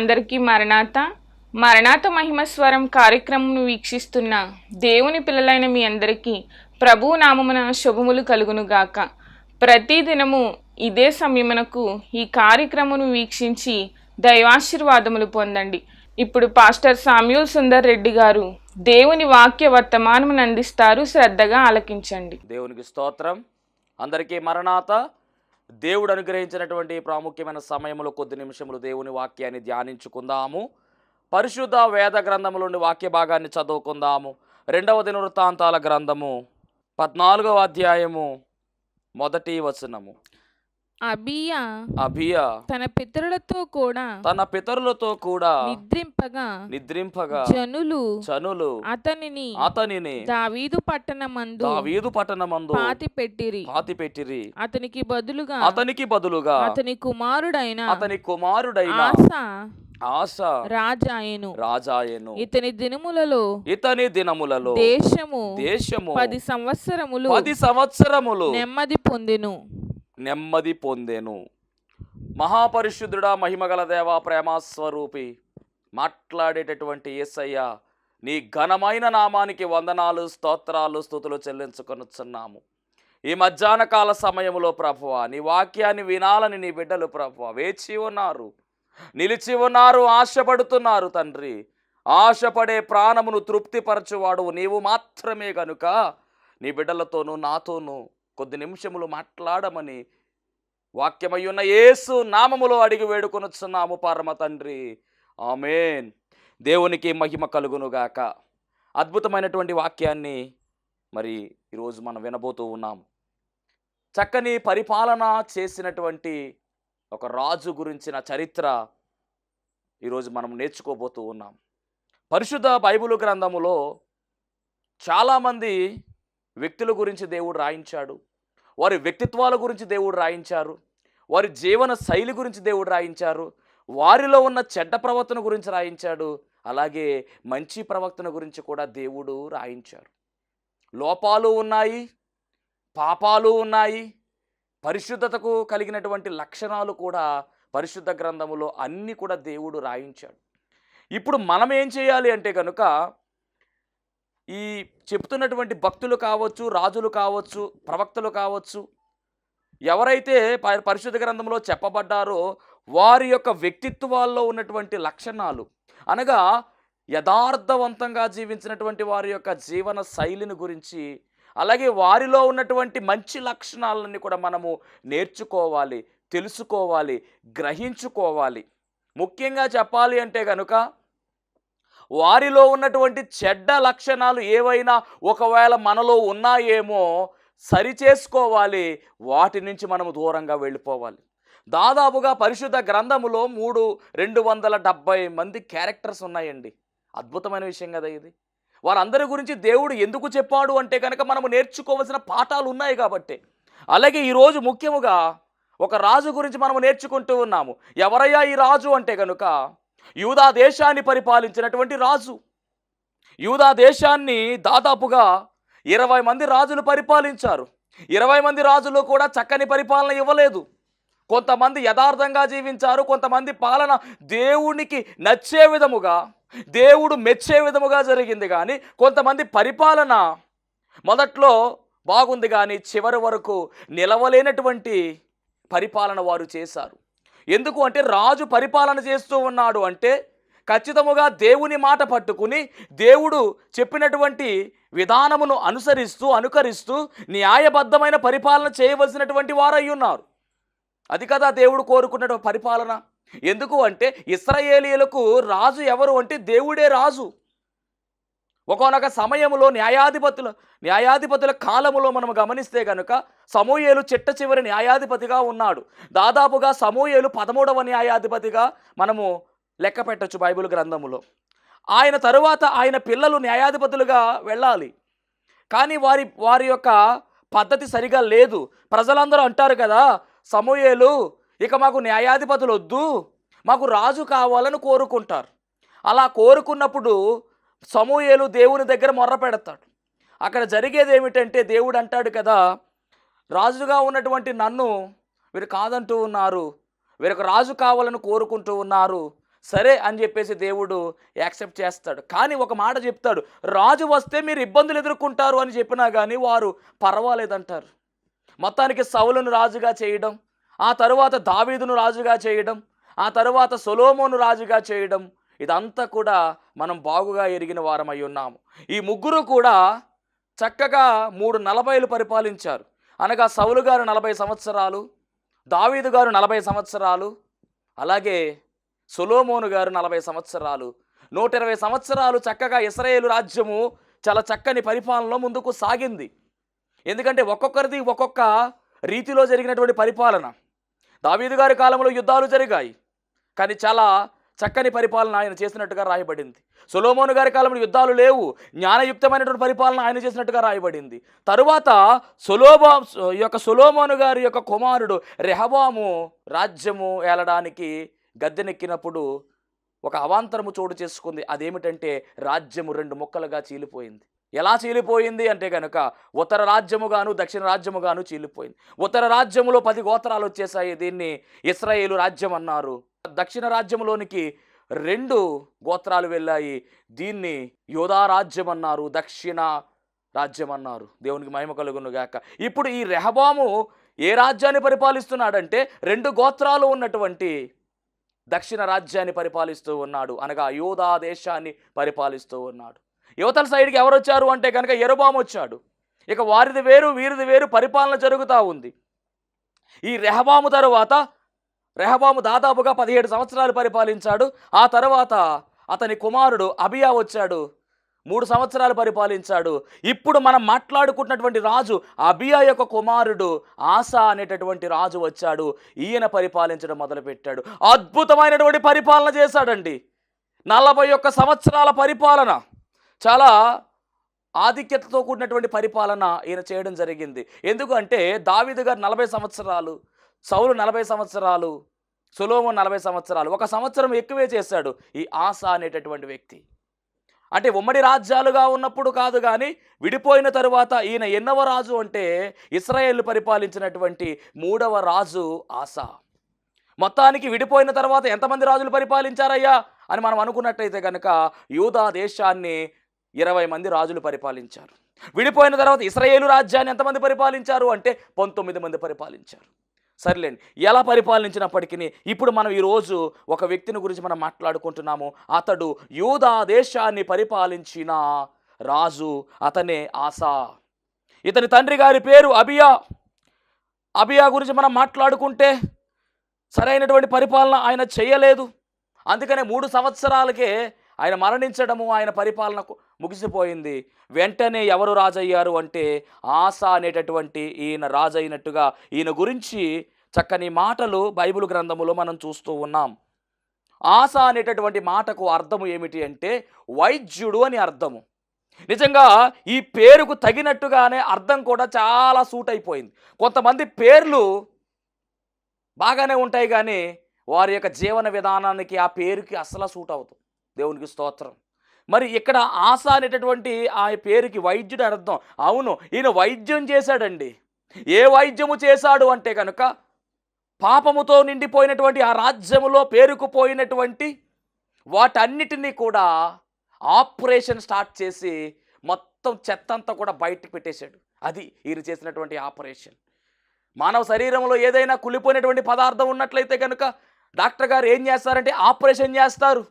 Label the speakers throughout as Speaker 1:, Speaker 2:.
Speaker 1: అందరికీ మరణాత. మరణాత మహిమస్వరం కార్యక్రమం వీక్షిస్తున్న దేవుని పిల్లలైన మీ అందరికీ ప్రభు నామమున శుభములు కలుగును గాక ప్రతి దినము ఇదే సమయమునకు ఈ కార్యక్రమను వీక్షించి దైవాశీర్వాదములు పొందండి. ఇప్పుడు పాస్టర్ సామ్యూల్ సుందర్ రెడ్డి గారు దేవుని వాక్య వర్తమానమును అందిస్తారు శ్రద్ధగా ఆలకించండి.
Speaker 2: దేవునికి స్తోత్రం. అందరికీ మరణాత. దేవుడు అనుగ్రహించినటువంటి ప్రాముఖ్యమైన సమయంలో కొద్ది నిమిషములు దేవుని వాక్యాన్ని ధ్యానించుకుందాము. పరిశుద్ధ వేద గ్రంథములోని వాక్య భాగాన్ని చదువుకుందాము. రెండవ దినవృత్తాంతాల గ్రంథము పద్నాలుగవ అధ్యాయము మొదటి వచనము.
Speaker 3: అబియా
Speaker 2: అభియ
Speaker 3: తన పితరులతో కూడా
Speaker 2: తన పితరులతో కూడా
Speaker 3: నిద్రింపగా
Speaker 2: నిద్రింపగా
Speaker 3: జనులు
Speaker 2: చనులు
Speaker 3: అతనిని
Speaker 2: అతనిని
Speaker 3: దావీదు పట్టణమందు
Speaker 2: దావీదు పట్టణమందు
Speaker 3: పాతి పెట్టిరి
Speaker 2: పాతి పెట్టిరి
Speaker 3: అతనికి బదులుగా
Speaker 2: అతనికి బదులుగా
Speaker 3: అతని కుమారుడైన
Speaker 2: అతని కుమారుడైన
Speaker 3: ఆస
Speaker 2: ఆశ
Speaker 3: రాజాయను.
Speaker 2: రాజాయను.
Speaker 3: ఇతని దినములలో
Speaker 2: ఇతని దినములలో
Speaker 3: దేశము
Speaker 2: దేశము
Speaker 3: పది సంవత్సరములు
Speaker 2: పది సంవత్సరములు
Speaker 3: నెమ్మది పొందెను.
Speaker 2: నెమ్మది పొందెను. మహాపరిశుద్ధుడా మహిమగల దేవ ప్రేమస్వరూపి మాట్లాడేటటువంటి యేసయ్య నీ ఘనమైన నామానికి వందనాలు స్తోత్రాలు స్థుతులు చెల్లించుకొనుచున్నాము. ఈ మధ్యాహ్న కాల సమయంలో ప్రభువ నీ వాక్యాన్ని వినాలని నీ బిడ్డలు ప్రభువ వేచి ఉన్నారు. నిలిచి ఉన్నారు ఆశపడుతున్నారు తండ్రి. ఆశపడే ప్రాణమును తృప్తిపరచువాడు నీవు మాత్రమే గనుక నీ బిడ్డలతోనూ నాతోనూ కొద్ది నిమిషములు మాట్లాడమని వాక్యమయ్యున్న యేసు నామములో అడిగి వేడుకొనొచ్చున్నాము పరమ తండ్రి. ఆమెన్. దేవునికి మహిమ కలుగునుగాక. అద్భుతమైనటువంటి వాక్యాన్ని మరి ఈరోజు మనం వినబోతూ ఉన్నాము చక్కని పరిపాలన చేసినటువంటి ఒక రాజు గురించిన చరిత్ర ఈరోజు మనం నేర్చుకోబోతూ ఉన్నాం. పరిశుద్ధ బైబిల్ గ్రంథములో చాలామంది వ్యక్తుల గురించి దేవుడు రాయించాడు. వారి వ్యక్తిత్వాల గురించి దేవుడు రాయించారు. వారి జీవన శైలి గురించి దేవుడు రాయించారు. వారిలో ఉన్న చెడ్డ ప్రవర్తన గురించి రాయించాడు. అలాగే మంచి ప్రవర్తన గురించి కూడా దేవుడు రాయించారు. లోపాలు ఉన్నాయి పాపాలు ఉన్నాయి పరిశుద్ధతకు కలిగినటువంటి లక్షణాలు కూడా పరిశుద్ధ గ్రంథములో అన్నీ కూడా దేవుడు రాయించాడు. ఇప్పుడు మనం ఏం చేయాలి అంటే కనుక ఈ చెప్తున్నటువంటి భక్తులు కావచ్చు రాజులు కావచ్చు ప్రవక్తలు కావచ్చు ఎవరైతే పరిశుద్ధ గ్రంథంలో చెప్పబడ్డారో వారి యొక్క వ్యక్తిత్వాల్లో ఉన్నటువంటి లక్షణాలు అనగా యథార్థవంతంగా జీవించినటువంటి వారి యొక్క జీవన శైలిని గురించి అలాగే వారిలో ఉన్నటువంటి మంచి లక్షణాలన్నీ కూడా మనము నేర్చుకోవాలి తెలుసుకోవాలి గ్రహించుకోవాలి. ముఖ్యంగా చెప్పాలి అంటే కనుక వారిలో ఉన్నటువంటి చెడ్డ లక్షణాలు ఏవైనా ఒకవేళ మనలో ఉన్నాయేమో సరిచేసుకోవాలి వాటి నుంచి మనము దూరంగా వెళ్ళిపోవాలి. దాదాపుగా పరిశుద్ధ గ్రంథములో మూడు రెండు వందల డెబ్భై మంది క్యారెక్టర్స్ ఉన్నాయండి. అద్భుతమైన విషయం కదా ఇది. వారందరి గురించి దేవుడు ఎందుకు చెప్పాడు అంటే కనుక మనము నేర్చుకోవాల్సిన పాఠాలు ఉన్నాయి కాబట్టి. అలాగే ఈరోజు ముఖ్యముగా ఒక రాజు గురించి మనము నేర్చుకుంటూ ఉన్నాము. ఎవరయ్యా ఈ రాజు అంటే కనుక యూదా దేశాన్ని పరిపాలించినటువంటి రాజు. యూదా దేశాన్ని దాదాపుగా ఇరవై మంది రాజులు పరిపాలించారు. ఇరవై మంది రాజులు కూడా చక్కని పరిపాలన ఇవ్వలేదు. కొంతమంది యథార్థంగా జీవించారు కొంతమంది పాలన దేవునికి నచ్చే విధముగా దేవుడు మెచ్చే విధముగా జరిగింది కానీ కొంతమంది పరిపాలన మొదట్లో బాగుంది కానీ చివరి వరకు నిలవలేనటువంటి పరిపాలన వారు చేశారు. ఎందుకు అంటే రాజు పరిపాలన చేస్తూ ఉన్నాడు అంటే ఖచ్చితముగా దేవుని మాట పట్టుకుని దేవుడు చెప్పినటువంటి విధానమును అనుసరిస్తూ అనుకరిస్తూ న్యాయబద్ధమైన పరిపాలన చేయవలసినటువంటి వారై ఉన్నారు. అది కదా దేవుడు కోరుకున్న పరిపాలన. ఎందుకు అంటే ఇస్రాయేలీలకు రాజు ఎవరు అంటే దేవుడే రాజు. ఒకనొక సమయంలో న్యాయాధిపతుల న్యాయాధిపతుల కాలములో మనం గమనిస్తే కనుక సమూయేలు చిట్ట చివరి న్యాయాధిపతిగా ఉన్నాడు. దాదాపుగా సమూహేలు పదమూడవ న్యాయాధిపతిగా మనము లెక్క పెట్టచ్చు బైబిల్ గ్రంథములో. ఆయన తరువాత ఆయన పిల్లలు న్యాయాధిపతులుగా వెళ్ళాలి. కానీ వారి వారి యొక్క పద్ధతి సరిగా లేదు. ప్రజలందరూ అంటారు కదా సమూహేలు ఇక మాకు న్యాయాధిపతులు వద్దు మాకు రాజు కావాలని కోరుకుంటారు. అలా కోరుకున్నప్పుడు సమూయేలు దేవుని దగ్గర మొర్ర పెడతాడు. అక్కడ జరిగేది ఏమిటంటే దేవుడు అంటాడు కదా రాజుగా ఉన్నటువంటి నన్ను వీరు కాదంటూ ఉన్నారు వీరికి రాజు కావాలని కోరుకుంటూ ఉన్నారు సరే అని చెప్పేసి దేవుడు యాక్సెప్ట్ చేస్తాడు. కానీ ఒక మాట చెప్తాడు రాజు వస్తే మీరు ఇబ్బందులు ఎదుర్కొంటారు అని చెప్పినా కానీ వారు పర్వాలేదంటారు. మొత్తానికి సౌలును రాజుగా చేయడం ఆ తరువాత దావీదును రాజుగా చేయడం ఆ తరువాత సొలోమోను రాజుగా చేయడం ఇదంతా కూడా మనం బాగుగా ఎరిగిన వారమై ఉన్నాము. ఈ ముగ్గురు కూడా చక్కగా మూడు నలభైలు పరిపాలించారు. అనగా సౌలు గారు నలభై సంవత్సరాలు దావీదు గారు నలభై సంవత్సరాలు అలాగే సొలోమోను గారు నలభై సంవత్సరాలు. నూట ఇరవై సంవత్సరాలు చక్కగా ఇస్రాయేల్ రాజ్యము చాలా చక్కని పరిపాలనలో ముందుకు సాగింది. ఎందుకంటే ఒక్కొక్కరిది ఒక్కొక్క రీతిలో జరిగినటువంటి పరిపాలన. దావీదు గారి కాలంలో యుద్ధాలు జరిగాయి. కానీ చాలా చక్కని పరిపాలన ఆయన చేసినట్టుగా రాయబడింది. సొలోమోను గారి కాలంలో యుద్ధాలు లేవు. జ్ఞానయుక్తమైనటువంటి పరిపాలన ఆయన చేసినట్టుగా రాయబడింది. తరువాత సొలోబా ఈ యొక్క సొలోమోను గారి యొక్క కుమారుడు రెహబాము రాజ్యము ఏలడానికి గద్దెనెక్కినప్పుడు ఒక అవాంతరము చోటు చేసుకుంది. అదేమిటంటే రాజ్యము రెండు ముక్కలుగా చీలిపోయింది. ఎలా చీలిపోయింది అంటే కనుక ఉత్తర రాజ్యముగాను దక్షిణ రాజ్యముగాను చీలిపోయింది. ఉత్తర రాజ్యములో పది గోత్రాలు వచ్చేసాయి. దీన్ని ఇస్రాయేలు రాజ్యం అన్నారు. దక్షిణ రాజ్యంలోనికి రెండు గోత్రాలు వెళ్ళాయి. దీన్ని యోధా రాజ్యం అన్నారు దక్షిణ రాజ్యం అన్నారు దేవునికి మహిమ కలుగును గాక. ఇప్పుడు ఈ రెహబాము ఏ రాజ్యాన్ని పరిపాలిస్తున్నాడంటే రెండు గోత్రాలు ఉన్నటువంటి దక్షిణ రాజ్యాన్ని పరిపాలిస్తూ ఉన్నాడు. అనగా యోధా దేశాన్ని పరిపాలిస్తూ ఉన్నాడు. యువతల సైడ్కి ఎవరు వచ్చారు అంటే కనుక ఎరుబాము వచ్చాడు. ఇక వారిది వేరు వీరిది వేరు పరిపాలన జరుగుతూ ఉంది. ఈ రెహబాము తరువాత రెహబాము దాదాపుగా పదిహేడు సంవత్సరాలు పరిపాలించాడు. ఆ తర్వాత అతని కుమారుడు అబియా వచ్చాడు. మూడు సంవత్సరాలు పరిపాలించాడు. ఇప్పుడు మనం మాట్లాడుకుంటున్నటువంటి రాజు అబియా యొక్క కుమారుడు ఆసా అనేటటువంటి రాజు వచ్చాడు. ఈయన పరిపాలించడం మొదలుపెట్టాడు. అద్భుతమైనటువంటి పరిపాలన చేశాడండి. నలభై ఒక్క సంవత్సరాల పరిపాలన. చాలా ఆధిక్యతతో కూడినటువంటి పరిపాలన ఈయన చేయడం జరిగింది. ఎందుకంటే దావిదు గారు నలభై సంవత్సరాలు సౌలు నలభై సంవత్సరాలు సులోమన్ నలభై సంవత్సరాలు ఒక సంవత్సరం ఎక్కువే చేశాడు ఈ ఆశ అనేటటువంటి వ్యక్తి. అంటే ఉమ్మడి రాజ్యాలుగా ఉన్నప్పుడు కాదు కానీ విడిపోయిన తరువాత ఈయన ఎన్నవ రాజు అంటే ఇస్రాయేల్ పరిపాలించినటువంటి మూడవ రాజు ఆశ మొత్తానికి విడిపోయిన తర్వాత ఎంతమంది రాజులు పరిపాలించారయ్యా? అని మనం అనుకున్నట్టయితే కనుక యూదా దేశాన్ని ఇరవై మంది రాజులు పరిపాలించారు. విడిపోయిన తర్వాత ఇస్రాయేలు రాజ్యాన్ని ఎంతమంది పరిపాలించారు అంటే పంతొమ్మిది మంది పరిపాలించారు. సర్లేండి ఎలా పరిపాలించినప్పటికీ ఇప్పుడు మనం ఈరోజు ఒక వ్యక్తిని గురించి మనం మాట్లాడుకుంటున్నాము. అతడు యూదా దేశాన్ని పరిపాలించిన రాజు అతనే ఆసా. ఇతని తండ్రి గారి పేరు అబియా. అబియా గురించి మనం మాట్లాడుకుంటే సరైనటువంటి పరిపాలన ఆయన చేయలేదు. అందుకనే మూడు సంవత్సరాలకే ఆయన మరణించడము ఆయన పరిపాలనకు ముగిసిపోయింది. వెంటనే ఎవరు రాజయ్యారు అంటే ఆశ అనేటటువంటి ఈయన రాజైనట్టుగా ఈయన గురించి చక్కని మాటలు బైబిల్ గ్రంథములో మనం చూస్తూ ఉన్నాం. ఆశ అనేటటువంటి మాటకు అర్థము ఏమిటి అంటే వైద్యుడు అని అర్థము. నిజంగా ఈ పేరుకు తగినట్టుగానే అర్థం కూడా చాలా సూట్ అయిపోయింది. కొంతమంది పేర్లు బాగానే ఉంటాయి కానీ వారి యొక్క జీవన విధానానికి ఆ పేరుకి అసలు సూట్ అవుతుంది దేవునికి స్తోత్రం. మరి ఇక్కడ ఆశ అనేటటువంటి ఆ పేరుకి వైద్యుడు అని అర్థం. అవును ఈయన వైద్యం చేశాడండి. ఏ వైద్యము చేశాడు అంటే కనుక పాపముతో నిండిపోయినటువంటి ఆ రాజ్యములో పేరుకుపోయినటువంటి వాటన్నిటినీ కూడా ఆపరేషన్ స్టార్ట్ చేసి మొత్తం చెత్త అంతా కూడా బయటకు పెట్టేశాడు. అది ఈయన చేసినటువంటి ఆపరేషన్. మానవ శరీరంలో ఏదైనా కులిపోయినటువంటి పదార్థం ఉన్నట్లయితే కనుక డాక్టర్ గారు ఏం చేస్తారంటే ఆపరేషన్ చేస్తారు.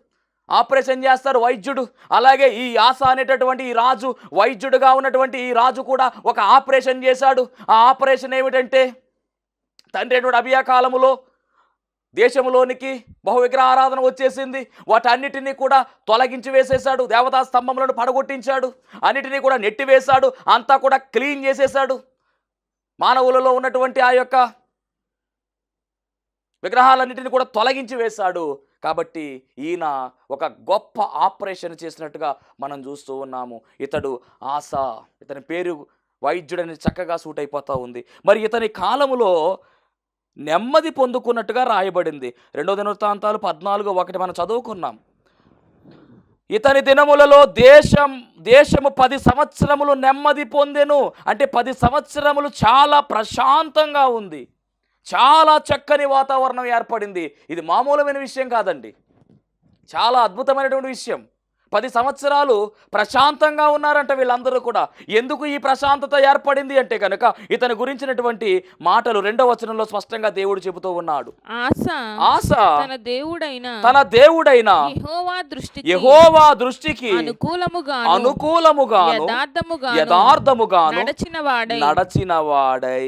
Speaker 2: ఆపరేషన్ చేస్తారు వైద్యుడు. అలాగే ఈ ఆశ అనేటటువంటి ఈ రాజు వైద్యుడుగా ఉన్నటువంటి ఈ రాజు కూడా ఒక ఆపరేషన్ చేశాడు. ఆ ఆపరేషన్ ఏమిటంటే తండ్రి అయినటువంటి దేశంలోనికి బహు విగ్రహారాధన వచ్చేసింది. వాటన్నిటినీ కూడా తొలగించి వేసేశాడు. దేవతా స్తంభములను పడగొట్టించాడు. అన్నిటినీ కూడా నెట్టివేశాడు. అంతా కూడా క్లీన్ చేసేశాడు. మానవులలో ఉన్నటువంటి ఆ యొక్క విగ్రహాలన్నిటిని కూడా తొలగించి వేశాడు. కాబట్టి ఈయన ఒక గొప్ప ఆపరేషన్ చేసినట్టుగా మనం చూస్తూ ఉన్నాము. ఇతడు ఆశ ఇతని పేరు వైద్యుడని చక్కగా సూట్ అయిపోతూ ఉంది. మరి ఇతని కాలములో నెమ్మది పొందుకున్నట్టుగా రాయబడింది. రెండో దినవృత్తాంతాలు పద్నాలుగు ఒకటి మనం చదువుకున్నాం. ఇతని దినములలో దేశం దేశము పది సంవత్సరములు నెమ్మది పొందెను. అంటే పది సంవత్సరములు చాలా ప్రశాంతంగా ఉంది. చాలా చక్కని వాతావరణం ఏర్పడింది. ఇది మామూలమైన విషయం కాదండి. చాలా అద్భుతమైనటువంటి విషయం. పది సంవత్సరాలు ప్రశాంతంగా ఉన్నారంట వీళ్ళందరూ కూడా. ఎందుకు ఈ ప్రశాంతత ఏర్పడింది అంటే కనుక ఇతని గురించినటువంటి మాటలు రెండవ వచనంలో స్పష్టంగా దేవుడు చెబుతూ ఉన్నాడు.
Speaker 3: ఆశ.
Speaker 2: ఆశ.
Speaker 3: తన దేవుడైన
Speaker 2: తన దేవుడైన
Speaker 3: యెహోవా దృష్టికి
Speaker 2: యెహోవా దృష్టికి
Speaker 3: అనుకూలముగా యథార్థముగా నడచిన వాడై
Speaker 2: నడచిన వాడై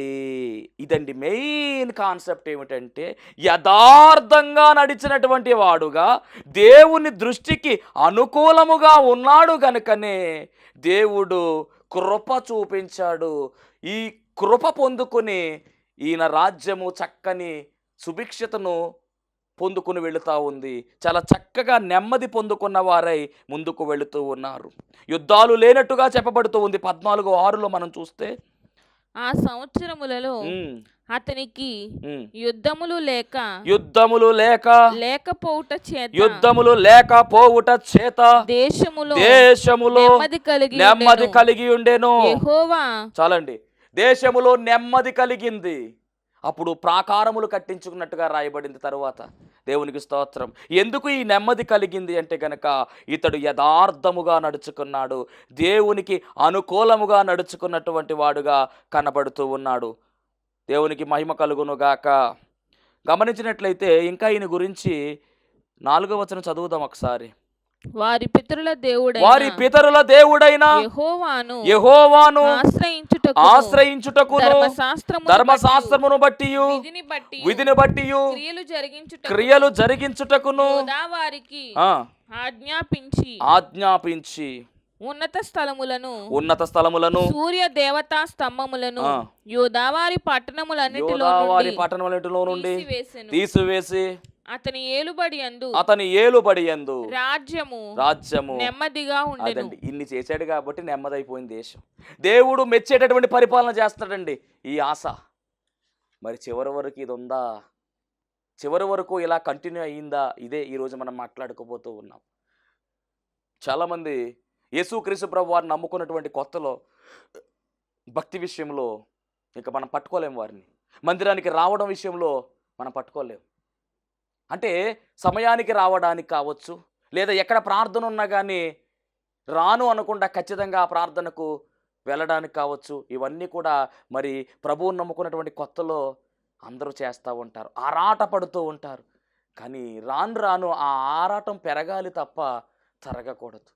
Speaker 2: ఇదండి మెయిన్ కాన్సెప్ట్ ఏమిటంటే యథార్థంగా నడిచినటువంటి వాడుగా దేవుని దృష్టికి అనుకూలముగా ఉన్నాడు గనుకనే దేవుడు కృప చూపించాడు. ఈ కృప పొందుకుని ఈయన రాజ్యము చక్కని సుభిక్షతను పొందుకుని వెళుతూ ఉంది. చాలా చక్కగా నెమ్మది పొందుకున్న వారై ముందుకు వెళుతూ ఉన్నారు. యుద్ధాలు లేనట్టుగా చెప్పబడుతూ ఉంది. పద్నాలుగు ఆరులో మనం చూస్తే
Speaker 3: ఆ సంవత్సరములలో అతనికి. యుద్ధములు లేక
Speaker 2: యుద్ధములు లేక
Speaker 3: లేకపోవుట చేత
Speaker 2: యుద్ధములు లేకపోవుట చేత
Speaker 3: దేశములో
Speaker 2: దేశములో
Speaker 3: నెమ్మది కలిగి
Speaker 2: నెమ్మది
Speaker 3: ఉండెను.
Speaker 2: కలిగి ఉండేను.
Speaker 3: యెహోవా.
Speaker 2: చాలండి. దేశములో నెమ్మది కలిగింది. అప్పుడు ప్రాకారములు కట్టించుకున్నట్టుగా రాయబడింది తరువాత. దేవునికి స్తోత్రం. ఎందుకు ఈ నెమ్మది కలిగింది అంటే గనక ఇతడు యథార్థముగా నడుచుకున్నాడు. దేవునికి అనుకూలముగా నడుచుకున్నటువంటి వాడుగా కనబడుతూ ఉన్నాడు. దేవునికి మహిమ కలుగును గాక గమనించినట్లయితే ఇంకా ఈయన గురించి నాలుగో వచనం చదువుదాం ఒకసారి.
Speaker 3: వారి పితరుల దేవుడైన
Speaker 2: వారి పితరుల దేవుడైన
Speaker 3: యెహోవాను
Speaker 2: యెహోవాను
Speaker 3: ఆశ్రయించుటకు
Speaker 2: ఆశ్రయించుటకును.
Speaker 3: ధర్మశాస్త్రము
Speaker 2: ధర్మశాస్త్రమును బట్టి
Speaker 3: విధిని బట్టి
Speaker 2: విధిని బట్టి
Speaker 3: క్రియలు జరిగించుటకు
Speaker 2: క్రియలు జరిగించుటకును.
Speaker 3: వారికి ఆజ్ఞాపించి
Speaker 2: ఆజ్ఞాపించి.
Speaker 3: ఉన్నత స్థలములను
Speaker 2: ఉన్నత స్థలములను
Speaker 3: సూర్య దేవతా స్తంభములను. యోదావారి పట్టణములన్నిటిలో
Speaker 2: యోదావారి
Speaker 3: నుండి
Speaker 2: పట్టణములన్నిటిలో నుండి. తీసివేసి
Speaker 3: అతని ఏలుబడి అందు
Speaker 2: అతని ఏలుబడి యందు
Speaker 3: రాజ్యము
Speaker 2: రాజ్యము.
Speaker 3: నెమ్మదిగా ఉండెను.
Speaker 2: అదండి ఇన్ని చేశాడు కాబట్టి నెమ్మదైపోయింది దేశం. దేవుడు మెచ్చేటటువంటి పరిపాలన చేస్తాడండి ఈ ఆశ. మరి చివరి వరకు ఇది ఉందా చివరి వరకు ఇలా కంటిన్యూ అయ్యిందా? ఇదే ఈరోజు మనం మాట్లాడుకోబోతూ ఉన్నాం. చాలామంది యేసుక్రీస్తు ప్రభు వారిని నమ్ముకున్నటువంటి కొత్తలో భక్తి విషయంలో ఇక మనం పట్టుకోలేము వారిని. మందిరానికి రావడం విషయంలో మనం పట్టుకోలేం. అంటే సమయానికి రావడానికి కావచ్చు లేదా ఎక్కడ ప్రార్థన ఉన్నా కానీ రాను అనకుండా ఖచ్చితంగా ఆ ప్రార్థనకు వెళ్ళడానికి కావచ్చు ఇవన్నీ కూడా మరి ప్రభువుని నమ్ముకున్నటువంటి కొత్తలో అందరూ చేస్తూ ఉంటారు ఆరాట పడుతూ ఉంటారు. కానీ రాను రాను ఆ ఆరాటం పెరగాలి తప్ప తరగకూడదు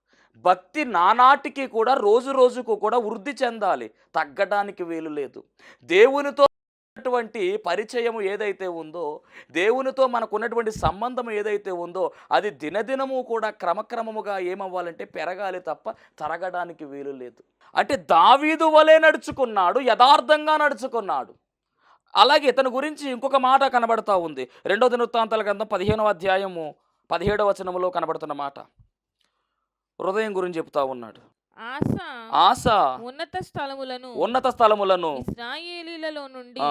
Speaker 2: భక్తి నానాటికి కూడా రోజు రోజుకు కూడా వృద్ధి చెందాలి. తగ్గడానికి వీలు లేదు. దేవునితో ఉన్నటువంటి పరిచయం ఏదైతే ఉందో దేవునితో మనకున్నటువంటి సంబంధం ఏదైతే ఉందో అది దినదినము కూడా క్రమక్రమముగా ఏమవ్వాలంటే పెరగాలి తప్ప తరగడానికి వీలు లేదు. అంటే దావీదు వలె నడుచుకున్నాడు యథార్థంగా నడుచుకున్నాడు. అలాగే ఇతని గురించి ఇంకొక మాట కనబడతా ఉంది. రెండో దినవృత్తాంతాల గ్రంథం పదిహేనవ అధ్యాయము పదిహేడవ వచనములో కనబడుతున్న మాట. హృదయం గురించి చెప్తా ఉన్నాడు.
Speaker 3: ఆశ
Speaker 2: ఆశ
Speaker 3: ఉన్నత స్థలములను
Speaker 2: ఉన్నత స్థలములను
Speaker 3: ఇస్రాయేలీలలో నుండి.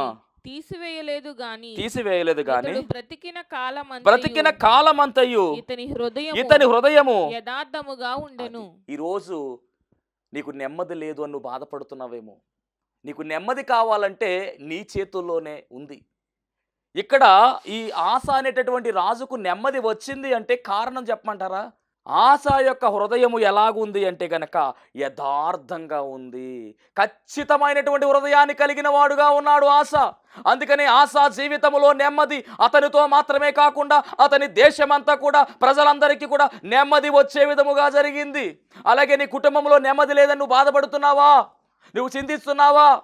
Speaker 3: తీసివేయలేదు గాని
Speaker 2: తీసివేయలేదు గాని
Speaker 3: బ్రతికిన కాలం
Speaker 2: బ్రతికిన కాలమంతయు
Speaker 3: ఇతని హృదయం
Speaker 2: ఇతని హృదయము
Speaker 3: యథార్థముగా ఉండెను.
Speaker 2: ఈరోజు నీకు నెమ్మది లేదు అని నువ్వు బాధపడుతున్నావేమో. నీకు నెమ్మది కావాలంటే నీ చేతుల్లోనే ఉంది. ఇక్కడ ఈ ఆశ అనేటటువంటి రాజుకు నెమ్మది వచ్చింది అంటే కారణం చెప్పమంటారా? ఆశ యొక్క హృదయము ఎలాగుంది అంటే గనక యథార్థంగా ఉంది. ఖచ్చితమైనటువంటి హృదయాన్ని కలిగిన వాడుగా ఉన్నాడు ఆశ. అందుకని ఆశ జీవితంలో నెమ్మది. అతనితో మాత్రమే కాకుండా అతని దేశమంతా కూడా ప్రజలందరికీ కూడా నెమ్మది వచ్చే విధముగా జరిగింది. అలాగే నీ కుటుంబంలో నెమ్మది లేదని నువ్వు బాధపడుతున్నావా? నువ్వు చింతిస్తున్నావా?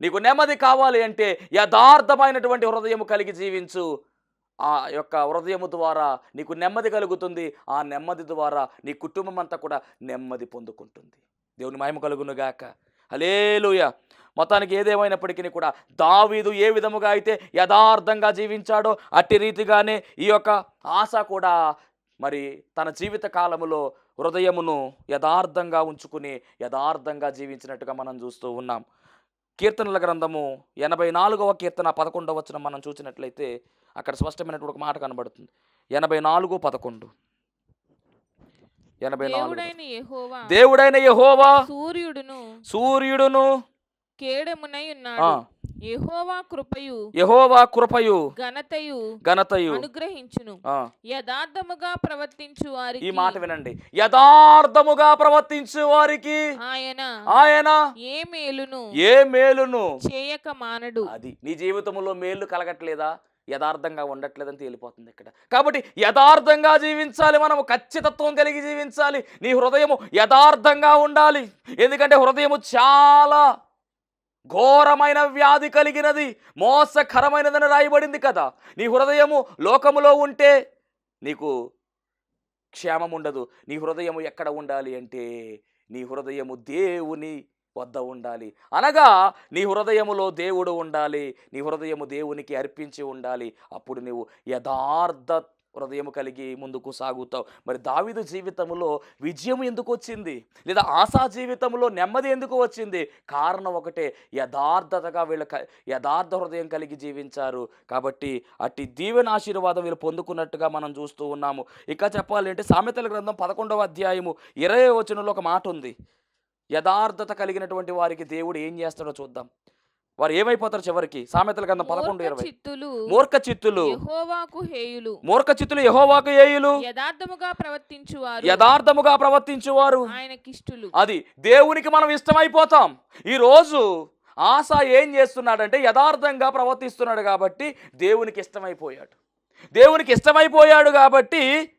Speaker 2: నీకు నెమ్మది కావాలి అంటే యథార్థమైనటువంటి హృదయం కలిగి జీవించు. ఆ యొక్క హృదయము ద్వారా నీకు నెమ్మది కలుగుతుంది. ఆ నెమ్మది ద్వారా నీ కుటుంబం అంతా కూడా నెమ్మది పొందుకుంటుంది. దేవుని మహిమ కలుగునుగాక అలేలుయ మొత్తానికి ఏదేమైనప్పటికీ కూడా దావీదు ఏ విధముగా అయితే యథార్థంగా జీవించాడో అట్టి రీతిగానే ఈ యొక్క ఆశ కూడా మరి తన జీవిత కాలములో హృదయమును యథార్థంగా ఉంచుకుని యథార్థంగా జీవించినట్టుగా మనం చూస్తూ ఉన్నాం. కీర్తనల గ్రంథము ఎనభై నాలుగవ కీర్తన పదకొండవ వచ్చిన మనం చూసినట్లయితే అక్కడ స్పష్టమైనటువంటి ఒక మాట కనబడుతుంది. ఎనభై నాలుగు పదకొండు. ఎనభై నాలుగు
Speaker 3: దేవుడైన యెహోవా సూర్యుడును
Speaker 2: సూర్యుడును
Speaker 3: కేడెమునై ఉన్నాడు. యెహోవా కృపయు
Speaker 2: యహోవా కృపయు
Speaker 3: ఘనతయు
Speaker 2: ఘనతయు.
Speaker 3: అనుగ్రహించును. యథార్థముగా ప్రవర్తించు
Speaker 2: ఈ
Speaker 3: వారికి
Speaker 2: మాట వినండి. యథార్థముగా ప్రవర్తించే వారికి
Speaker 3: ఆయన
Speaker 2: ఆయన
Speaker 3: ఏ మేలును
Speaker 2: ఏ మేలును
Speaker 3: చేయక మానడు.
Speaker 2: అది నీ జీవితంలో మేలు కలగట్లేదా? యథార్థంగా ఉండట్లేదని తేలిపోతుంది ఇక్కడ. కాబట్టి యథార్థంగా జీవించాలి మనము ఖచ్చితత్వం కలిగి జీవించాలి. నీ హృదయము యథార్థంగా ఉండాలి. ఎందుకంటే హృదయము చాలా ఘోరమైన వ్యాధి కలిగినది మోసకరమైనదని రాయబడింది కదా. నీ హృదయము లోకములో ఉంటే నీకు క్షేమం ఉండదు. నీ హృదయము ఎక్కడ ఉండాలి అంటే నీ హృదయము దేవుని వద్ద ఉండాలి. అనగా నీ హృదయములో దేవుడు ఉండాలి నీ హృదయము దేవునికి అర్పించి ఉండాలి. అప్పుడు నీవు యథార్థ హృదయము కలిగి ముందుకు సాగుతావు. మరి దావిదు జీవితంలో విజయం ఎందుకు వచ్చింది? లేదా ఆశా జీవితంలో నెమ్మది ఎందుకు వచ్చింది? కారణం ఒకటే యథార్థతగా వీళ్ళ యథార్థ హృదయం కలిగి జీవించారు. కాబట్టి అట్టి దీవెన ఆశీర్వాదం వీళ్ళు పొందుకున్నట్టుగా మనం చూస్తూ ఉన్నాము. ఇక చెప్పాలంటే సామెతల గ్రంథం పదకొండవ అధ్యాయము ఇరవై వచనంలో ఒక మాట ఉంది. యథార్థత కలిగినటువంటి వారికి దేవుడు ఏం చేస్తాడో చూద్దాం. వారు ఏమైపోతారు చివరికి? సామెతల గ్రంథం పదకొండు ఇరవై.
Speaker 3: చిత్తులు
Speaker 2: మూర్ఖ చిత్తులు.
Speaker 3: యెహోవాకు హేయులు.
Speaker 2: మూర్ఖ చిత్తులు యహోవాకు ఏయులు
Speaker 3: యథార్థముగా ప్రవర్తించువారు.
Speaker 2: యథార్థముగా ప్రవర్తించువారు.
Speaker 3: ఆయనకిష్టులు.
Speaker 2: అది దేవునికి మనం ఇష్టమైపోతాం. ఈరోజు ఆశ ఏం చేస్తున్నాడంటే యథార్థంగా ప్రవర్తిస్తున్నాడు కాబట్టి దేవునికి ఇష్టమైపోయాడు. దేవునికి ఇష్టమైపోయాడు కాబట్టి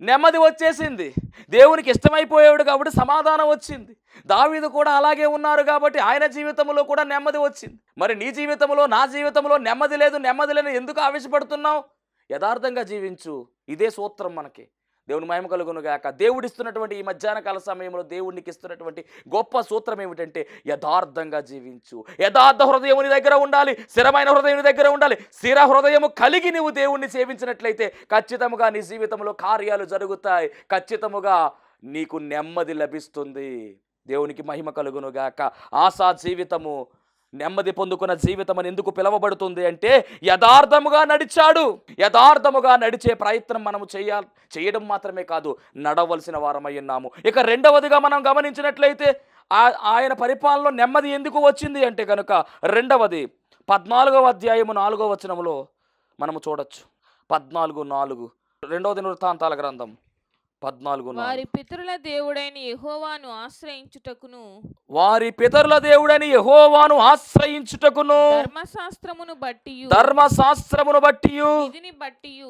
Speaker 2: నెమ్మది వచ్చేసింది. దేవునికి ఇష్టమైపోయాడు కాబట్టి సమాధానం వచ్చింది. దావీదు కూడా అలాగే ఉన్నారు కాబట్టి ఆయన జీవితంలో కూడా నెమ్మది వచ్చింది. మరి నీ జీవితంలో నా జీవితంలో నెమ్మది లేదు నెమ్మది లేని ఎందుకు ఆవేశపడుతున్నావు? యథార్థంగా జీవించు. ఇదే సూత్రం మనకి. దేవుని మహిమ కలుగును గాక. దేవుడిస్తున్నటువంటి ఈ మధ్యాహ్న కాల సమయంలో దేవుడికి ఇస్తున్నటువంటి గొప్ప సూత్రం ఏమిటంటే యథార్థంగా జీవించు. యథార్థ హృదయం నీ దగ్గర ఉండాలి స్థిరమైన హృదయం నీ దగ్గర ఉండాలి. స్థిర హృదయము కలిగి నువ్వు దేవుణ్ణి సేవించినట్లయితే ఖచ్చితముగా నీ జీవితంలో కార్యాలు జరుగుతాయి. ఖచ్చితముగా నీకు నెమ్మది లభిస్తుంది. దేవునికి మహిమ కలుగును గాక. ఆశా జీవితము నెమ్మది పొందుకున్న జీవితం అని ఎందుకు పిలవబడుతుంది అంటే యథార్థముగా నడిచాడు. యథార్థముగా నడిచే ప్రయత్నం మనము చేయాలి చేయడం మాత్రమే కాదు నడవలసిన వారమై ఉన్నాము. ఇక రెండవదిగా మనం గమనించినట్లయితే ఆ- ఆయన పరిపాలనలో నెమ్మది ఎందుకు వచ్చింది అంటే కనుక రెండవది పద్నాలుగవ అధ్యాయము నాలుగవ వచనములో మనము చూడొచ్చు. పద్నాలుగు నాలుగు రెండవ దినవృత్తాంతాల గ్రంథం. పద్నాలుగు నాలుగు.
Speaker 3: వారి పితరుల దేవుడైన యెహోవాను ఆశ్రయించుటకును.
Speaker 2: వారి పితరుల దేవుడని యెహోవాను ఆశ్రయించుటకును.
Speaker 3: ధర్మశాస్త్రమును బట్టి
Speaker 2: ధర్మశాస్త్రమును బట్టి
Speaker 3: విధిని బట్టి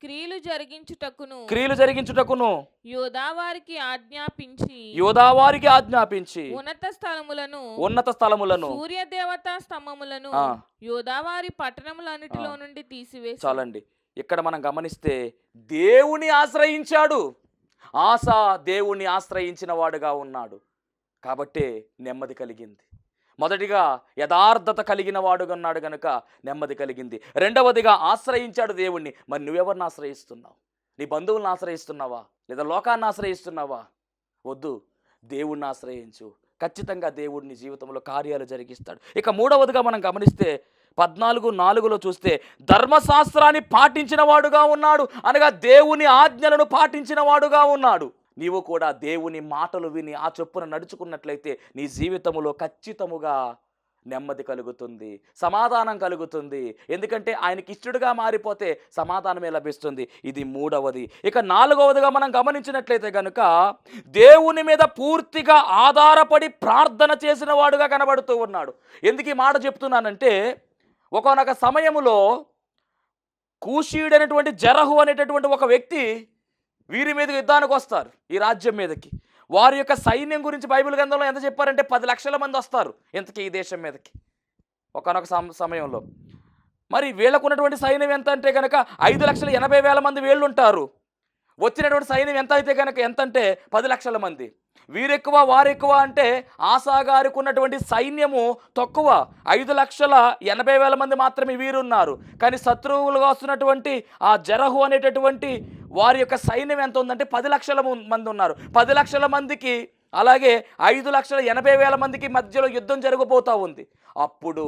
Speaker 3: క్రియలు జరిగించుటకును.
Speaker 2: క్రియలు జరిగించుటకును.
Speaker 3: యోధా వారికి ఆజ్ఞాపించి.
Speaker 2: యోధావారికి ఆజ్ఞాపించి.
Speaker 3: ఉన్నత స్థలములను.
Speaker 2: ఉన్నత స్థలములను.
Speaker 3: సూర్య దేవతా స్తంభములను.
Speaker 2: ఆ.
Speaker 3: యోదావారి పట్టణములన్నిటిలో నుండి తీసివేసి.
Speaker 2: చాలండి. ఇక్కడ మనం గమనిస్తే దేవుని ఆశ్రయించాడు. ఆశ దేవుణ్ణి ఆశ్రయించిన వాడుగా ఉన్నాడు. కాబట్టే నెమ్మది కలిగింది. మొదటిగా యథార్థత కలిగిన వాడుగా ఉన్నాడు గనుక నెమ్మది కలిగింది. రెండవదిగా ఆశ్రయించాడు దేవుణ్ణి. మరి నువ్వెవరిని ఆశ్రయిస్తున్నావు? నీ బంధువులను ఆశ్రయిస్తున్నావా? లేదా లోకాన్ని ఆశ్రయిస్తున్నావా? వద్దు. దేవుణ్ణి ఆశ్రయించు. ఖచ్చితంగా దేవుడిని జీవితంలో కార్యాలు జరిగిస్తాడు. ఇక మూడవదిగా మనం గమనిస్తే పద్నాలుగు నాలుగులో చూస్తే ధర్మశాస్త్రాన్ని పాటించిన వాడుగా ఉన్నాడు అనగా దేవుని ఆజ్ఞలను పాటించిన వాడుగా ఉన్నాడు. నీవు కూడా దేవుని మాటలు విని ఆ చొప్పున నడుచుకున్నట్లయితే నీ జీవితములో ఖచ్చితముగా నెమ్మది కలుగుతుంది సమాధానం కలుగుతుంది. ఎందుకంటే ఆయనకి ఇష్టడుగా మారిపోతే సమాధానమే లభిస్తుంది. ఇది మూడవది. ఇక నాలుగవదిగా మనం గమనించినట్లయితే కనుక దేవుని మీద పూర్తిగా ఆధారపడి ప్రార్థన చేసిన వాడుగా కనబడుతూ ఉన్నాడు. ఎందుకు ఈ మాట చెప్తున్నానంటే ఒకనొక సమయములో కూషీయుడైనటువంటి జరహు అనేటటువంటి ఒక వ్యక్తి వీరి మీదకి యుద్ధానికి వస్తారు ఈ రాజ్యం మీదకి. వారి యొక్క సైన్యం గురించి బైబిల్ గ్రంథంలో ఎంత చెప్పారంటే పది లక్షల మంది వస్తారు ఇంతకీ ఈ దేశం మీదకి. ఒకనొక సమయంలో. మరి వీళ్ళకున్నటువంటి సైన్యం ఎంత అంటే కనుక ఐదు లక్షల ఎనభై వేల మంది వీళ్ళు ఉంటారు వచ్చినటువంటి సైన్యం ఎంత అయితే కనుక ఎంత అంటే పది లక్షల మంది. వీరెక్కువ వారెక్కువ అంటే ఆశాగారికి ఉన్నటువంటి సైన్యము తక్కువ. ఐదు లక్షల ఎనభై వేల మంది మాత్రమే వీరున్నారు. కానీ శత్రువులుగా వస్తున్నటువంటి ఆ జరహు అనేటటువంటి వారి యొక్క సైన్యం ఎంత ఉందంటే పది లక్షల మంది ఉన్నారు. పది లక్షల మందికి అలాగే ఐదు లక్షల ఎనభై వేల మందికి మధ్యలో యుద్ధం జరగబోతా ఉంది. అప్పుడు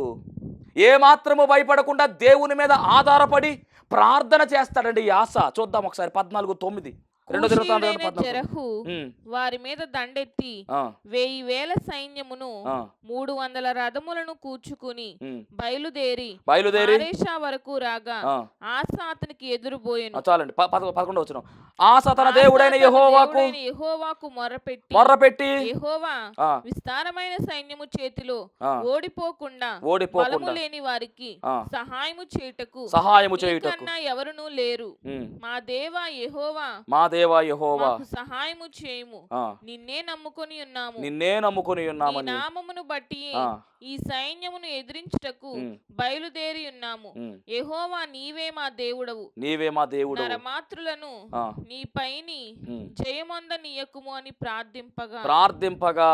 Speaker 2: ఏమాత్రము భయపడకుండా దేవుని మీద ఆధారపడి ప్రార్థన చేస్తాడండి ఈ ఆశ చూద్దాం ఒకసారి పద్నాలుగు తొమ్మిది. రెండో.
Speaker 3: జెరహు వారి మీద దండెత్తి వెయ్యి వేల సైన్యమును మూడు వందల రథములను కూర్చుకుని. బయలుదేరి
Speaker 2: బయలుదేరి
Speaker 3: వరకు రాగా
Speaker 2: ఆ,
Speaker 3: ఆస అతనికి ఎదురుబోయెను.
Speaker 2: ఆ, చాలండి. పదకొండు వచ్చిన ఆశ తన దేవుడైన యెహోవాకు
Speaker 3: యెహోవాకు మొర్రపెట్టి
Speaker 2: మొర్రపెట్టి
Speaker 3: యెహోవా విస్తారమైన సైన్యము చేతిలో ఓడిపోకుండా
Speaker 2: ఓడిపోకుండా
Speaker 3: లేని వారికి సహాయము చేయుటకు
Speaker 2: సహాయము చేయుటకు.
Speaker 3: ఎవరునూ లేరు. మా దేవా యెహోవా
Speaker 2: మా దేవా యెహోవా?
Speaker 3: సహాయము చేయుము. నిన్నే నమ్ముకొని ఉన్నాము.
Speaker 2: నిన్నే నమ్ముకుని
Speaker 3: నీ
Speaker 2: ఉన్నామని
Speaker 3: నామమును బట్టి ఈ సైన్యమును ఎదిరించుటకు బయలుదేరి ఉన్నాము. యెహోవా నీవే మా దేవుడవు.
Speaker 2: నీవే మా దేవుడు
Speaker 3: నరమాత్రులను నీ పైని
Speaker 2: ఉమ్.
Speaker 3: జయమంద నీయకుము అని ప్రార్థింపగా.
Speaker 2: ప్రార్థింపగా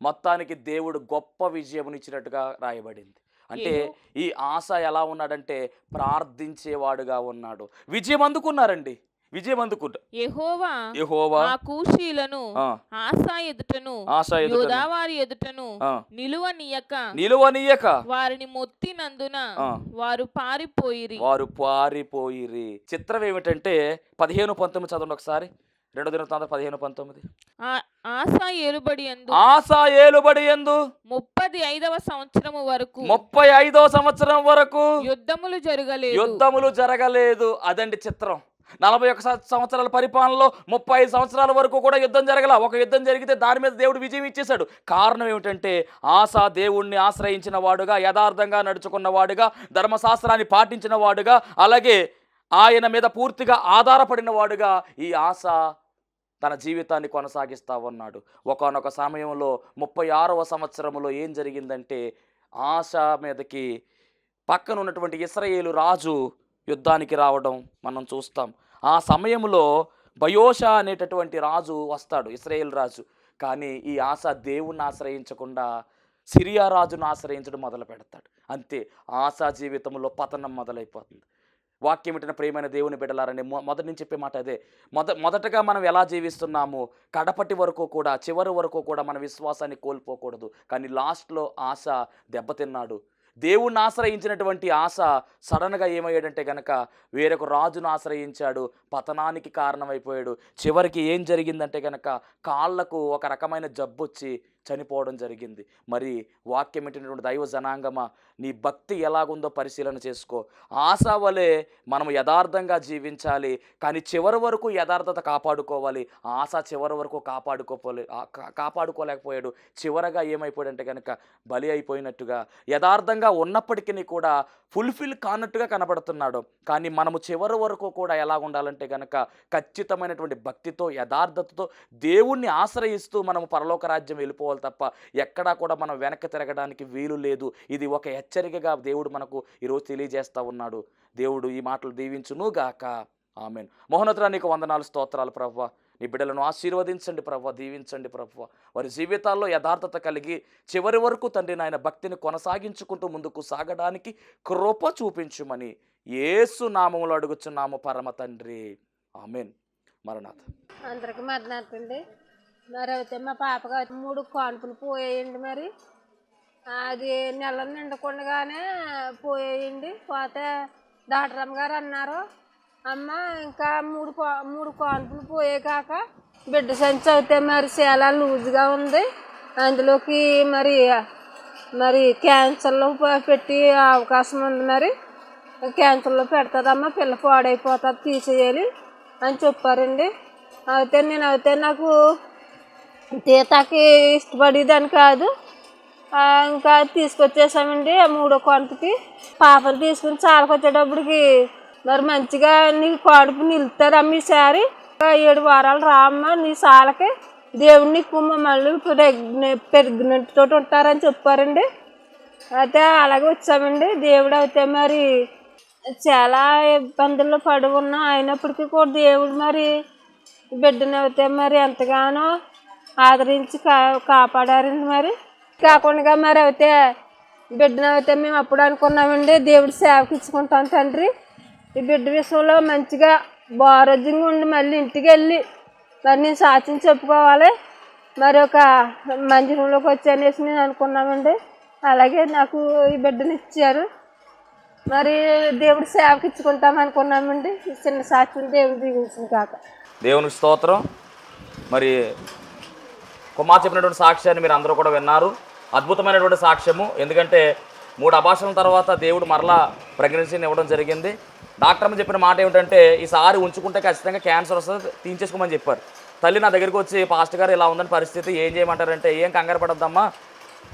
Speaker 2: మొత్తానికి దేవుడు గొప్ప విజయమునిచ్చినట్టుగా రాయబడింది. అంటే ఈ ఆశ ఎలా ఉన్నాడంటే ప్రార్థించేవాడుగా ఉన్నాడు. విజయం అందుకున్నారండి. విజయం అందుకున్నారు
Speaker 3: యెహోవా
Speaker 2: యెహోవా
Speaker 3: ఆ కూషీలను
Speaker 2: ఆ,
Speaker 3: ఆశా ఎదుటను
Speaker 2: ఆశ
Speaker 3: యోదావారి ఎదుటను నిలువ నీయక
Speaker 2: నిలువనీయక.
Speaker 3: వారిని మొత్తినందున. వారు పారిపోయిరి.
Speaker 2: వారు పారిపోయిరి. చిత్రం ఏమిటంటే పదిహేను పంతొమ్మిది చదవండి ఒకసారి. రెండో దిన పదిహేను పంతొమ్మిది.
Speaker 3: ఆ- ఆసా ఏలుబడి అందు
Speaker 2: ఆశ ఏలుబడి ఎందు
Speaker 3: ముప్పది ఐదవ సంవత్సరము వరకు
Speaker 2: ముప్పై ఐదో సంవత్సరం వరకు
Speaker 3: యుద్ధములు జరగలేదు.
Speaker 2: యుద్ధములు జరగలేదు. అదండి చిత్రం. నలభై ఒక సంవత్సరాల పరిపాలనలో ముప్పై ఐదు సంవత్సరాల వరకు కూడా యుద్ధం జరగల. ఒక యుద్ధం జరిగితే దాని మీద దేవుడు విజయం ఇచ్చేశాడు. కారణం ఏమిటంటే ఆశా దేవుణ్ణి ఆశ్రయించిన వాడుగా యథార్థంగా నడుచుకున్న వాడుగా ధర్మశాస్త్రాన్ని పాటించిన వాడుగా అలాగే ఆయన మీద పూర్తిగా ఆధారపడిన వాడుగా ఈ ఆశ తన జీవితాన్ని కొనసాగిస్తా ఉన్నాడు. ఒకానొక సమయంలో ముప్పై ఆరవ సంవత్సరంలో ఏం జరిగిందంటే ఆశ మీదకి పక్కన ఉన్నటువంటి ఇస్రాయేలు రాజు యుద్ధానికి రావడం మనం చూస్తాం. ఆ సమయంలో బయోషా అనేటటువంటి రాజు వస్తాడు ఇస్రాయేల్ రాజు. కానీ ఈ ఆశ దేవుణ్ణి ఆశ్రయించకుండా సిరియా రాజును ఆశ్రయించడం మొదలు పెడతాడు. అంతే ఆశా జీవితంలో పతనం మొదలైపోతుంది. వాక్యం ఏంటంటే ప్రేమైన దేవుని బిడలారని మొ- మొదటి నుంచి చెప్పే మాట అదే. మొద మొదటగా మనం ఎలా జీవిస్తున్నాము కడపటి వరకు కూడా చివరి వరకు కూడా మన విశ్వాసాన్ని కోల్పోకూడదు. కానీ లాస్ట్లో ఆశ దెబ్బతిన్నాడు. దేవుణ్ణి ఆశ్రయించినటువంటి ఆశ సడన్గా ఏమయ్యాడంటే గనక వేరొక రాజును ఆశ్రయించాడు పతనానికి కారణమైపోయాడు. చివరికి ఏం జరిగిందంటే గనక కాళ్ళకు ఒక రకమైన జబ్బొచ్చి చనిపోవడం జరిగింది. మరి వాక్యం ఏంటంటే దైవ జనాంగమా నీ భక్తి ఎలాగుందో పరిశీలన చేసుకో. ఆశ వలె మనం యథార్థంగా జీవించాలి కానీ చివరి వరకు యథార్థత కాపాడుకోవాలి. ఆశ చివరి వరకు కాపాడుకోపోలే కాపాడుకోలేకపోయాడు. చివరగా ఏమైపోయాడంటే కనుక బలి అయిపోయినట్టుగా యథార్థంగా ఉన్నప్పటికీ కూడా ఫుల్ఫిల్ కానట్టుగా కనబడుతున్నాడు. కానీ మనము చివరి వరకు కూడా ఎలా ఉండాలంటే కనుక ఖచ్చితమైనటువంటి భక్తితో యథార్థతతో దేవుణ్ణి ఆశ్రయిస్తూ మనము పరలోక రాజ్యం వెళ్ళిపోవాలి. తప్ప ఎక్కడా కూడా మనం వెనక్కి తిరగడానికి వీలు లేదు. ఇది ఒక హెచ్చరికగా దేవుడు మనకు ఈరోజు తెలియజేస్తా ఉన్నాడు. దేవుడు ఈ మాటలు దీవించును గాక. ఆమెన్. మోహనతురా నీకు వందనాలు స్తోత్రాలు ప్రవ్వ. నీ బిడ్డలను ఆశీర్వదించండి ప్రవ్వ దీవించండి ప్రవ్వ. వారి జీవితాల్లో యథార్థత కలిగి చివరి వరకు తండ్రి నాయన భక్తిని కొనసాగించుకుంటూ ముందుకు సాగడానికి కృప చూపించుమని ఏసు నామములు అడుగుచున్నాము పరమ తండ్రి. ఆమెన్. మరణాథ్
Speaker 4: అందరికి మరణాతండి మరి అయితే మా పాపగా మూడు కాన్పులు పోయేయండి మరి. అది నెల నిండకుండగానే పోయేయండి. పోతే డాక్టర్ అమ్మగారు అన్నారు అమ్మ ఇంకా మూడు కా- మూడు కాన్పులు పోయేకాక బిడ్డ సంచి అయితే మరి చాలా లూజ్గా ఉంది. అందులోకి మరి మరి క్యాన్సర్లో పెట్టి అవకాశం ఉంది మరి. క్యాన్సర్లో పెడతాదమ్మా పిల్ల పాడైపోతుంది తీసేయాలి అని చెప్పారండి. అయితే నేను అయితే నాకు తీతాకి ఇష్టపడేదాన్ని కాదు. ఇంకా తీసుకొచ్చేసామండి ఆ మూడో కొంతకి. పాపలు తీసుకుని చాలకొచ్చేటప్పటికి మరి మంచిగా నీ కడుపు నిలుతారమ్మ ఈసారి ఏడు వారాలు రామ్మ నీ సాలకి. దేవుడిని కుమ్మ మళ్ళీ ప్రెగ్నెంట్ తోటి ఉంటారని చెప్పారండి. అయితే అలాగే వచ్చామండి. దేవుడు అయితే మరి చాలా ఇబ్బందుల్లో పడి ఉన్నాం అయినప్పటికీ కూడా దేవుడు మరి బిడ్డనైతే అయితే మరి ఎంతగానో ఆదరించి కా కాపాడారండి మరి? కాకుండా మరి అయితే బిడ్డను అయితే మేము అప్పుడు అనుకున్నామండి దేవుడు సేవకి ఇచ్చుకుంటాం తండ్రి. ఈ బిడ్డ విషయంలో మంచిగా ఆరోగ్యంగా ఉండి మళ్ళీ ఇంటికి వెళ్ళి మరి నేను సాక్ష్యం చెప్పుకోవాలి. మరి ఒక మందిరంలోకి వచ్చానేసి నేను అనుకున్నామండి. అలాగే నాకు ఈ బిడ్డను ఇచ్చారు. మరి దేవుడు సేవకి ఇచ్చుకుంటాం అనుకున్నామండి. ఈ చిన్న సాక్ష్యం దేవుడు దీవించింది కాక.
Speaker 2: దేవునికి స్తోత్రం. మరి కుమార్ చెప్పినటువంటి సాక్ష్యాన్ని మీరు అందరూ కూడా విన్నారు. అద్భుతమైనటువంటి సాక్ష్యము. ఎందుకంటే మూడు అభాషణల తర్వాత దేవుడు మరలా ప్రెగ్నెన్సీని ఇవ్వడం జరిగింది. డాక్టర్ అమ్మ చెప్పిన మాట ఏమిటంటే ఈసారి ఉంచుకుంటే ఖచ్చితంగా క్యాన్సర్ వస్తుంది తీయించేసుకోమని చెప్పారు. తల్లి నా దగ్గరికి వచ్చి పాస్టర్ గారు ఇలా ఉందని పరిస్థితి ఏం చేయమంటారంటే ఏం కంగారు పడద్దమ్మా.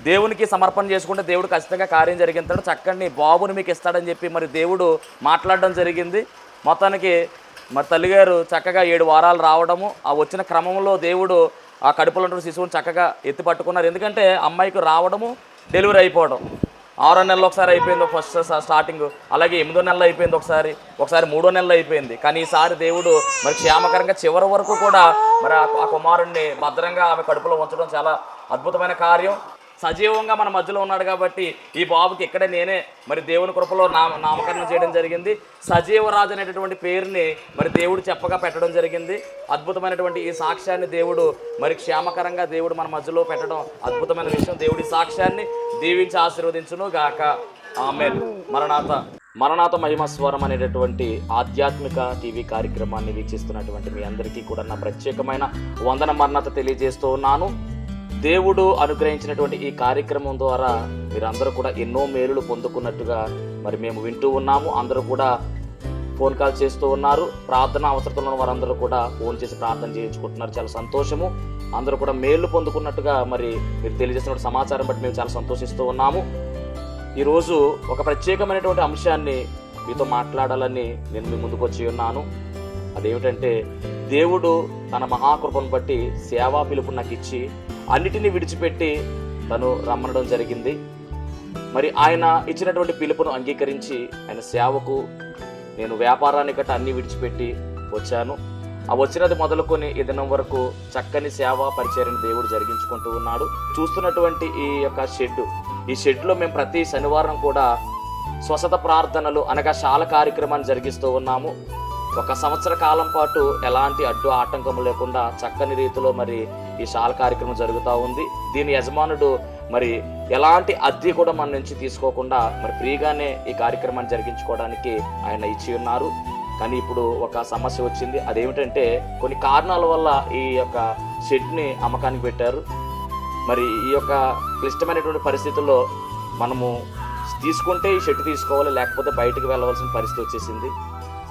Speaker 2: దేవునికి సమర్పణ చేసుకుంటే దేవుడు ఖచ్చితంగా కార్యం జరిగిస్తాడు చక్కని బాబుని మీకు ఇస్తాడని చెప్పి మరి దేవుడు మాట్లాడడం జరిగింది. మొత్తానికి మరి తల్లిగారు చక్కగా ఏడు వారాలు రావడము. ఆ వచ్చిన క్రమంలో దేవుడు ఆ కడుపులో ఉన్న శిశువుని చక్కగా ఎత్తి పట్టుకున్నారు. ఎందుకంటే అమ్మాయికి రావడము డెలివరీ అయిపోవడం. ఆరో నెలలు ఒకసారి అయిపోయింది ఫస్ట్ స్టార్టింగ్. అలాగే ఎనిమిదో నెలలో అయిపోయింది ఒకసారి ఒకసారి మూడో నెలలో అయిపోయింది. కానీ ఈసారి దేవుడు మరి క్షేమకరంగా చివరి వరకు కూడా మరి ఆ- ఆ కుమారుణ్ణి భద్రంగా ఆమె కడుపులో ఉంచడం చాలా అద్భుతమైన కార్యం. సజీవంగా మన మధ్యలో ఉన్నాడు కాబట్టి ఈ బాబుకి ఇక్కడే నేనే మరి దేవుని కృపలో నామ నామకరణం చేయడం జరిగింది. సజీవరాజు అనేటటువంటి పేరుని మరి దేవుడు చెప్పగా పెట్టడం జరిగింది. అద్భుతమైనటువంటి ఈ సాక్ష్యాన్ని దేవుడు మరి క్షేమకరంగా దేవుడు మన మధ్యలో పెట్టడం అద్భుతమైన విషయం. దేవుడి సాక్ష్యాన్ని దీవించి ఆశీర్వదించును గాక. ఆమె మరణాత మరణాత మహిమస్వరం అనేటటువంటి ఆధ్యాత్మిక టీవీ కార్యక్రమాన్ని వీక్షిస్తున్నటువంటి మీ అందరికీ కూడా నా ప్రత్యేకమైన వందన మరణత తెలియజేస్తూ ఉన్నాను. దేవుడు అనుగ్రహించినటువంటి ఈ కార్యక్రమం ద్వారా మీరందరూ కూడా ఎన్నో మేలులు పొందుకున్నట్టుగా మరి మేము వింటూ ఉన్నాము. అందరూ కూడా ఫోన్ కాల్ చేస్తూ ఉన్నారు. ప్రార్థన అవసరతలో ఉన్న వారందరూ కూడా ఫోన్ చేసి ప్రార్థన చేయించుకుంటున్నారు. చాలా సంతోషము. అందరూ కూడా మేలు పొందుకున్నట్టుగా మరి మీరు తెలియజేసిన సమాచారం బట్టి మేము చాలా సంతోషిస్తూ ఉన్నాము. ఈరోజు ఒక ప్రత్యేకమైనటువంటి అంశాన్ని మీతో మాట్లాడాలని నేను మీ ముందుకు వచ్చి ఉన్నాను. అదేమిటంటే దేవుడు తన మహాకృపను బట్టి సేవా పిలుపు నాకు ఇచ్చి అన్నిటినీ విడిచిపెట్టి తను రమ్మనడం జరిగింది. మరి ఆయన ఇచ్చినటువంటి పిలుపును అంగీకరించి ఆయన సేవకు నేను వ్యాపారాన్ని గట్ట అన్ని విడిచిపెట్టి వచ్చాను. ఆ వచ్చినది మొదలుకొని ఈ దినం వరకు చక్కని సేవ పరిచయం దేవుడు జరిగించుకుంటూ ఉన్నాడు. చూస్తున్నటువంటి ఈ యొక్క షెడ్ ఈ షెడ్లో మేము ప్రతి శనివారం కూడా స్వసత ప్రార్థనలు అనగా శాల కార్యక్రమాన్ని జరిగిస్తూ ఉన్నాము. ఒక సంవత్సర కాలం పాటు ఎలాంటి అడ్డు ఆటంకం లేకుండా చక్కని రీతిలో మరి ఈ షాల్ కార్యక్రమం జరుగుతూ ఉంది. దీని యజమానుడు మరి ఎలాంటి అద్దె కూడా మన నుంచి తీసుకోకుండా మరి ఫ్రీగానే ఈ కార్యక్రమాన్ని జరిగించుకోవడానికి ఆయన ఇచ్చి ఉన్నారు. కానీ ఇప్పుడు ఒక సమస్య వచ్చింది. అదేమిటంటే కొన్ని కారణాల వల్ల ఈ యొక్క షెడ్ని అమ్మకానికి పెట్టారు. మరి ఈ యొక్క క్లిష్టమైనటువంటి పరిస్థితుల్లో మనము తీసుకుంటే ఈ షెడ్ తీసుకోవాలి లేకపోతే బయటకు వెళ్ళవలసిన పరిస్థితి వచ్చేసింది.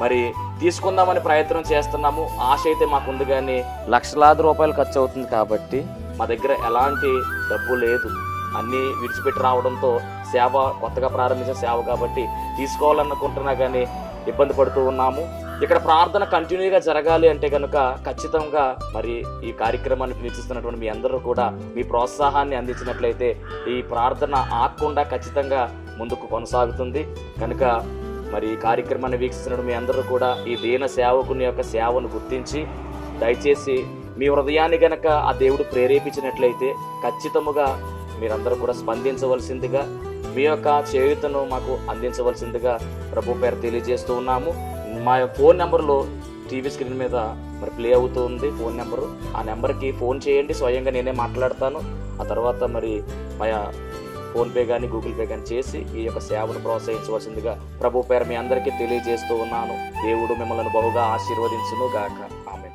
Speaker 2: మరి తీసుకుందామని ప్రయత్నం చేస్తున్నాము. ఆశ అయితే మాకుంది కానీ లక్షలాది రూపాయలు ఖర్చు అవుతుంది కాబట్టి మా దగ్గర ఎలాంటి డబ్బు లేదు. అన్నీ విడిచిపెట్టి రావడంతో సేవ కొత్తగా ప్రారంభించిన సేవ కాబట్టి తీసుకోవాలనుకుంటున్నా కానీ ఇబ్బంది పడుతూ ఉన్నాము. ఇక్కడ ప్రార్థన కంటిన్యూగా జరగాలి అంటే కనుక ఖచ్చితంగా మరి ఈ కార్యక్రమాన్ని వీక్షిస్తున్నటువంటి మీ అందరూ కూడా మీ ప్రోత్సాహాన్ని అందించినట్లయితే ఈ ప్రార్థన ఆగకుండా ఖచ్చితంగా ముందుకు కొనసాగుతుంది. కనుక మరి ఈ కార్యక్రమాన్ని వీక్షిస్తున్న మీ అందరూ కూడా ఈ దీన సేవకుని యొక్క సేవను గుర్తించి దయచేసి మీ హృదయాన్ని గనక ఆ దేవుడు ప్రేరేపించినట్లయితే ఖచ్చితముగా మీరందరూ కూడా స్పందించవలసిందిగా మీ యొక్క చేయుతను మాకు అందించవలసిందిగా ప్రభు పేరు తెలియజేస్తూ ఉన్నాము. మా యొక్క ఫోన్ నెంబర్లో టీవీ స్క్రీన్ మీద మరి ప్లే అవుతూ ఉంది ఫోన్ నెంబరు. ఆ నెంబర్కి ఫోన్ చేయండి స్వయంగా నేనే మాట్లాడతాను. ఆ తర్వాత మరి మా ఫోన్పే కానీ గూగుల్ పే కానీ చేసి ఈ యొక్క సేవను ప్రోత్సహించవలసిందిగా ప్రభు పేరు మీ అందరికీ తెలియజేస్తూ ఉన్నాను. దేవుడు మిమ్మల్ని బహుగా ఆశీర్వదించును గాక. ఆమె